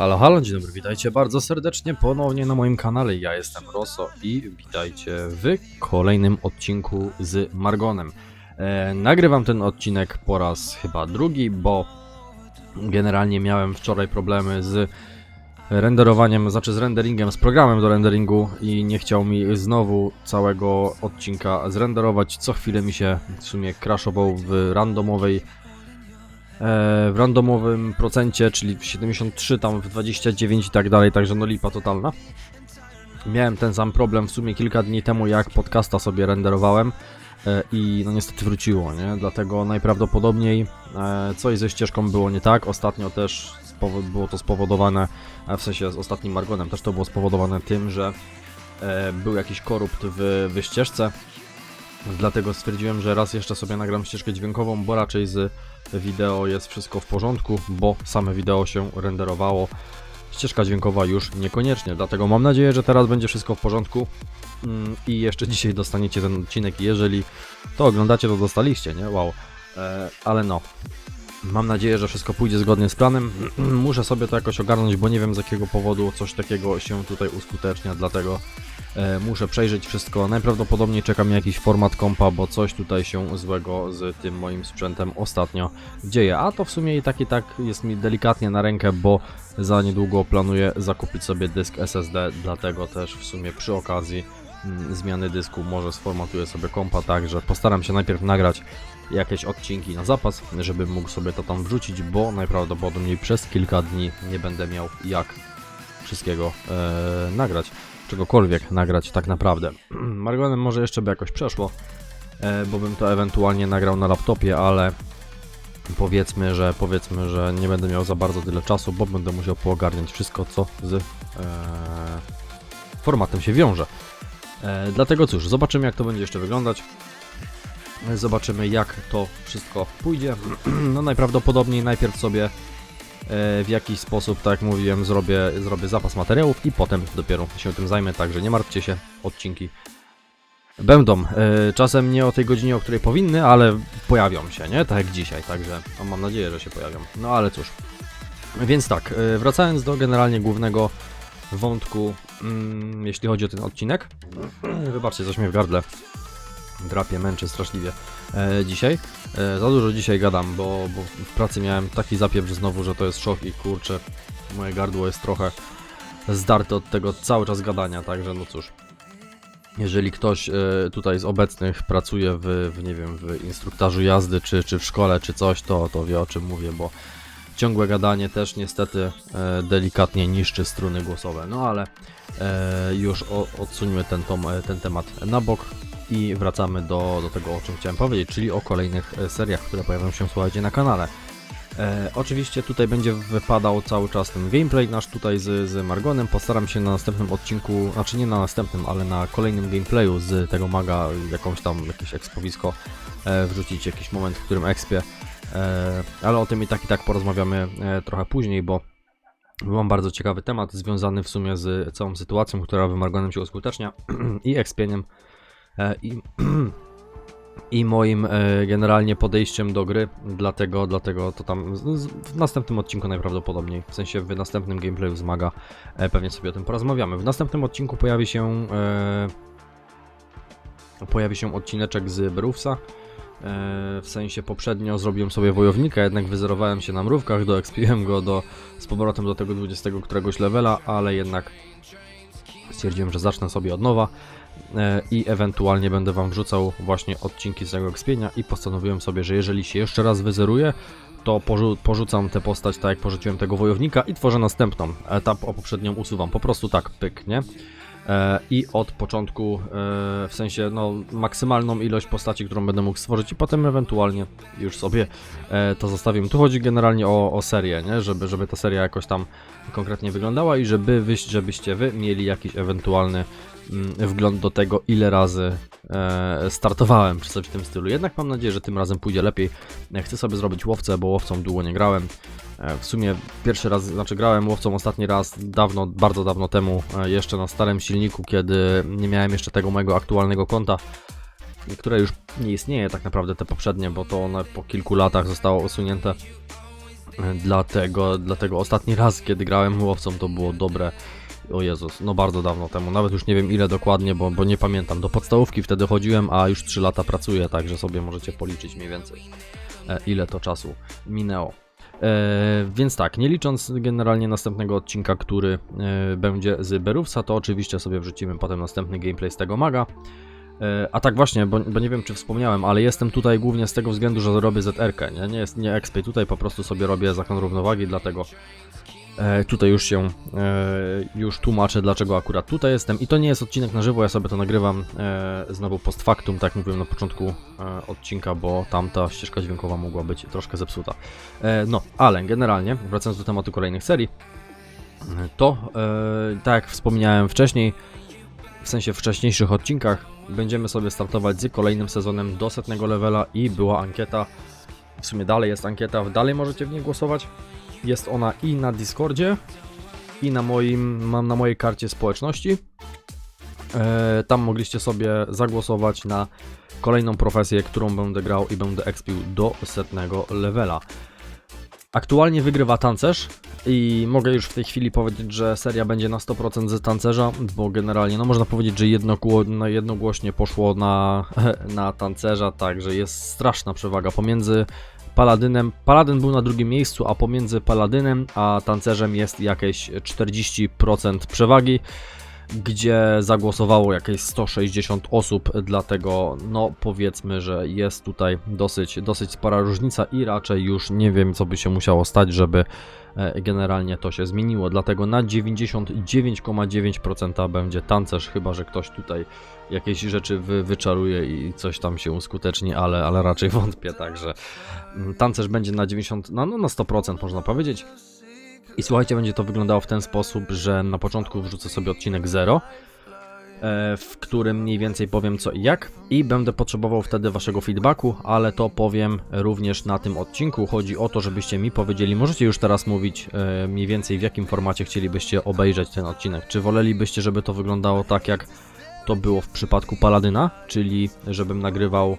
Halo, halo, dzień dobry, witajcie bardzo serdecznie ponownie na moim kanale. Ja jestem Rosso i witajcie w kolejnym odcinku z Margonem. E, nagrywam ten odcinek po raz chyba drugi, bo generalnie miałem wczoraj problemy z renderowaniem, znaczy z renderingiem, z programem do renderingu i nie chciał mi znowu całego odcinka zrenderować. Co chwilę mi się w sumie crashował w randomowej w randomowym procencie, czyli w 73, tam w 29 i tak dalej, także no lipa totalna. Miałem ten sam problem w sumie kilka dni temu, jak podcasta sobie renderowałem e, i no niestety wróciło, nie? Dlatego najprawdopodobniej e, coś ze ścieżką było nie tak. Ostatnio też było to spowodowane, w sensie z ostatnim Margonem też to było spowodowane tym, że e, był jakiś korupt w, w ścieżce. Dlatego stwierdziłem, że raz jeszcze sobie nagram ścieżkę dźwiękową, bo raczej z wideo jest wszystko w porządku, bo same wideo się renderowało. Ścieżka dźwiękowa już niekoniecznie, dlatego mam nadzieję, że teraz będzie wszystko w porządku. Mm, I jeszcze dzisiaj dostaniecie ten odcinek. Jeżeli to oglądacie, to dostaliście, nie? Wow. E, ale no. Mam nadzieję, że wszystko pójdzie zgodnie z planem. Muszę sobie to jakoś ogarnąć, bo nie wiem z jakiego powodu coś takiego się tutaj uskutecznia, dlatego muszę przejrzeć wszystko. Najprawdopodobniej czeka mnie jakiś format kompa, bo coś tutaj się złego z tym moim sprzętem ostatnio dzieje. A to w sumie i tak i tak jest mi delikatnie na rękę, bo za niedługo planuję zakupić sobie dysk SSD, dlatego też w sumie przy okazji mm, zmiany dysku może sformatuję sobie kompa tak, że postaram się najpierw nagrać jakieś odcinki na zapas, żebym mógł sobie to tam wrzucić, bo najprawdopodobniej przez kilka dni nie będę miał jak wszystkiego e, nagrać, czegokolwiek nagrać tak naprawdę. Margonem może jeszcze by jakoś przeszło, e, bo bym to ewentualnie nagrał na laptopie, ale powiedzmy, że powiedzmy, że nie będę miał za bardzo tyle czasu, bo będę musiał poogarniać wszystko, co z e, formatem się wiąże. E, dlatego cóż, zobaczymy jak to będzie jeszcze wyglądać. Zobaczymy jak to wszystko pójdzie. No najprawdopodobniej najpierw sobie w jakiś sposób, tak jak mówiłem, zrobię, zrobię zapas materiałów i potem dopiero się tym zajmę, także nie martwcie się, odcinki będą. E, Czasem nie o tej godzinie, o której powinny, ale pojawią się, nie? Tak jak dzisiaj, także no, mam nadzieję, że się pojawią. No ale cóż. Więc tak, e, wracając do generalnie głównego wątku, mm, jeśli chodzi o ten odcinek. Wybaczcie, coś mnie w gardle drapie, męczy straszliwie e, dzisiaj. E, za dużo dzisiaj gadam, bo, bo w pracy miałem taki zapieprz znowu, że to jest szok i kurczę, moje gardło jest trochę zdarte od tego cały czas gadania, także no cóż. Jeżeli ktoś e, tutaj z obecnych pracuje w, w, nie wiem, w instruktażu jazdy, czy, czy w szkole, czy coś, to, to wie o czym mówię, bo ciągłe gadanie też niestety e, delikatnie niszczy struny głosowe. No ale e, już o, odsuńmy ten, tom, e, ten temat na bok i wracamy do, do tego, o czym chciałem powiedzieć, czyli o kolejnych e, seriach, które pojawią się, słuchajcie, na kanale. E, oczywiście tutaj będzie wypadał cały czas ten gameplay nasz tutaj z, z Margonem. Postaram się na następnym odcinku, znaczy nie na następnym, ale na kolejnym gameplayu z tego maga jakąś tam, jakieś ekspowisko e, wrzucić, jakiś moment, w którym ekspię. E, ale o tym i tak i tak porozmawiamy e, trochę później, bo Mam bardzo ciekawy temat związany w sumie z całą sytuacją, która w Margonem się uskutecznia i ekspieniem i, i moim e, generalnie podejściem do gry, dlatego, dlatego to tam w następnym odcinku najprawdopodobniej, w sensie w następnym gameplayu z Maga e, pewnie sobie o tym porozmawiamy. W następnym odcinku pojawi się e, pojawi się odcineczek z Brewsa, E, w sensie poprzednio zrobiłem sobie wojownika, jednak wyzerowałem się na mrówkach, doekspiłem go do, z powrotem do tego 20 któregoś levela, ale jednak stwierdziłem, że zacznę sobie od nowa e, i ewentualnie będę wam wrzucał właśnie odcinki z tego ekspienia i postanowiłem sobie, że jeżeli się jeszcze raz wyzeruję, to porzu porzucam tę postać tak jak porzuciłem tego wojownika i tworzę następną. Etap o poprzednią usuwam, po prostu tak, pyk, nie? E, i od początku, e, w sensie no, maksymalną ilość postaci, którą będę mógł stworzyć i potem ewentualnie już sobie e, to zostawię. Tu chodzi generalnie o, o serię, nie? Żeby, żeby ta seria jakoś tam konkretnie wyglądała i żeby wy, żebyście wy mieli jakiś ewentualny mm, wgląd do tego, ile razy startowałem czy coś w tym stylu. Jednak mam nadzieję, że tym razem pójdzie lepiej. Chcę sobie zrobić łowcę, bo łowcą długo nie grałem. E, W sumie pierwszy raz, znaczy grałem łowcą ostatni raz dawno, bardzo dawno temu, e, jeszcze na starym silniku, kiedy nie miałem jeszcze tego mojego aktualnego konta, które już nie istnieje tak naprawdę te poprzednie, bo to one po kilku latach zostało usunięte. Dlatego, dlatego ostatni raz, kiedy grałem łowcą, to było dobre. O Jezus, no bardzo dawno temu, nawet już nie wiem ile dokładnie, bo, bo nie pamiętam. Do podstawówki wtedy chodziłem, a już 3 lata pracuję, także sobie możecie policzyć mniej więcej, e, ile to czasu minęło. E, więc tak, nie licząc generalnie następnego odcinka, który e, będzie z Berówca, to oczywiście sobie wrzucimy potem następny gameplay z tego maga. E, a tak właśnie, bo, bo nie wiem czy wspomniałem, ale jestem tutaj głównie z tego względu, że robię ZR-kę, nie? Nie jest nie XP tutaj, po prostu sobie robię zakon równowagi, dlatego e, tutaj już się, e, już tłumaczę dlaczego akurat tutaj jestem. I to nie jest odcinek na żywo, ja sobie to nagrywam e, znowu post factum, tak jak mówiłem na początku odcinka, bo tam ta ścieżka dźwiękowa mogła być troszkę zepsuta. No, ale generalnie, wracając do tematu kolejnych serii, to tak jak wspomniałem wcześniej, w sensie wcześniejszych odcinkach, będziemy sobie startować z kolejnym sezonem do setnego levela i była ankieta. W sumie dalej jest ankieta, dalej możecie w niej głosować. Jest ona i na Discordzie, i na moim, mam na mojej karcie społeczności. E, tam mogliście sobie zagłosować na kolejną profesję, którą będę grał i będę expił do setnego levela. Aktualnie wygrywa tancerz i mogę już w tej chwili powiedzieć, że seria będzie na 100% z tancerza, bo generalnie no można powiedzieć, że no, jednogłośnie poszło na, na tancerza, także jest straszna przewaga pomiędzy Paladynem. Paladyn był na drugim miejscu, a pomiędzy Paladynem a tancerzem jest jakieś 40% przewagi gdzie zagłosowało jakieś 160 osób, dlatego no powiedzmy, że jest tutaj dosyć, dosyć spora różnica i raczej już nie wiem co by się musiało stać, żeby e, generalnie to się zmieniło, dlatego na 99,9% będzie tancerz, chyba że ktoś tutaj jakieś rzeczy wy, wyczaruje i coś tam się uskuteczni, ale, ale raczej wątpię, także mm, tancerz będzie na 90, no, no na 100% można powiedzieć. I słuchajcie, będzie to wyglądało w ten sposób, że na początku wrzucę sobie odcinek 0, e, w którym mniej więcej powiem co i jak i będę potrzebował wtedy waszego feedbacku, ale to powiem również na tym odcinku. Chodzi o to, żebyście mi powiedzieli, możecie już teraz mówić e, mniej więcej w jakim formacie chcielibyście obejrzeć ten odcinek. Czy wolelibyście, żeby to wyglądało tak jak to było w przypadku Paladyna, czyli żebym nagrywał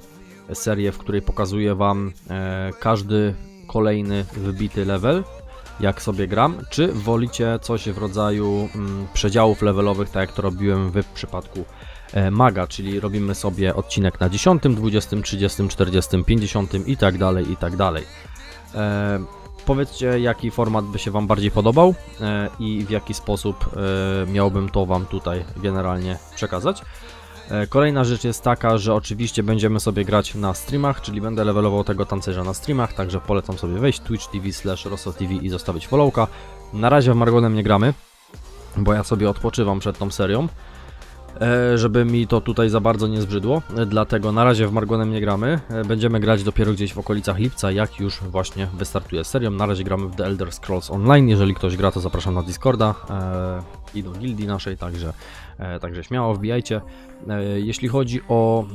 serię, w której pokazuję wam e, każdy kolejny wybity level jak sobie gram, czy wolicie coś w rodzaju mm, przedziałów levelowych, tak jak to robiłem w przypadku e, maga, czyli robimy sobie odcinek na 10, 20, 30, 40, 50 i tak dalej, i tak dalej. E, powiedzcie, jaki format by się Wam bardziej podobał e, i w jaki sposób e, miałbym to Wam tutaj generalnie przekazać. E, Kolejna rzecz jest taka, że oczywiście będziemy sobie grać na streamach, czyli będę levelował tego tancerza na streamach, także polecam sobie wejść twitch TV slash TV i zostawić followka. Na razie w Margonem nie gramy, bo ja sobie odpoczywam przed tą serią, e, żeby mi to tutaj za bardzo nie zbrzydło, e, dlatego na razie w Margonem nie gramy, będziemy grać dopiero gdzieś w okolicach lipca, jak już właśnie wystartuje serią. Na razie gramy w The Elder Scrolls Online, jeżeli ktoś gra to zapraszam na Discorda i do gildii naszej, także, także śmiało wbijajcie. E, Jeśli chodzi o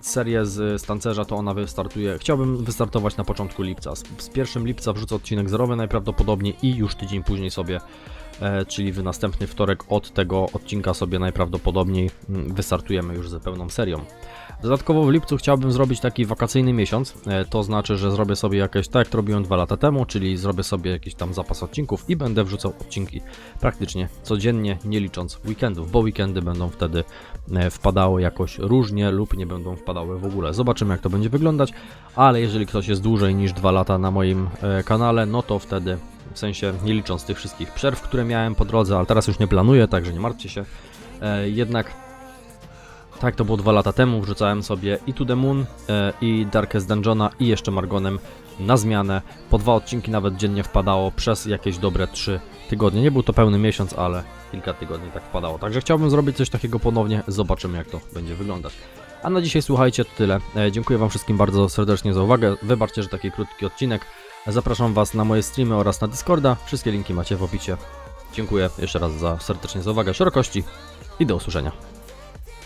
serię z, z tancerza, to ona wystartuje. Chciałbym wystartować na początku lipca. Z, z 1 lipca wrzucę odcinek zerowy najprawdopodobniej i już tydzień później sobie, e, czyli w następny wtorek od tego odcinka sobie najprawdopodobniej mm, wystartujemy już ze pełną serią. Dodatkowo w lipcu chciałbym zrobić taki wakacyjny miesiąc, e, to znaczy, że zrobię sobie jakieś, tak jak robiłem dwa lata temu, czyli zrobię sobie jakiś tam zapas odcinków i będę wrzucał odcinki praktycznie codziennie, nie licząc weekendów, bo weekendy będą wtedy e, wpadały jakoś różnie lub nie będą wpadały w ogóle. Zobaczymy jak to będzie wyglądać, ale jeżeli ktoś jest dłużej niż dwa lata na moim e, kanale, no to wtedy, w sensie nie licząc tych wszystkich przerw, które miałem po drodze, ale teraz już nie planuję, także nie martwcie się, e, jednak tak to było dwa lata temu, wrzucałem sobie i To The Moon, e, i Darkest Dungeona, i jeszcze Margonem na zmianę. Po dwa odcinki nawet dziennie wpadało przez jakieś dobre trzy tygodnie. Nie był to pełny miesiąc, ale kilka tygodni tak wpadało. Także chciałbym zrobić coś takiego ponownie, zobaczymy jak to będzie wyglądać. A na dzisiaj słuchajcie, to tyle. E, Dziękuję Wam wszystkim bardzo serdecznie za uwagę. Wybaczcie, że taki krótki odcinek. Zapraszam Was na moje streamy oraz na Discorda. Wszystkie linki macie w opisie. Dziękuję jeszcze raz za serdecznie za uwagę, szerokości i do usłyszenia.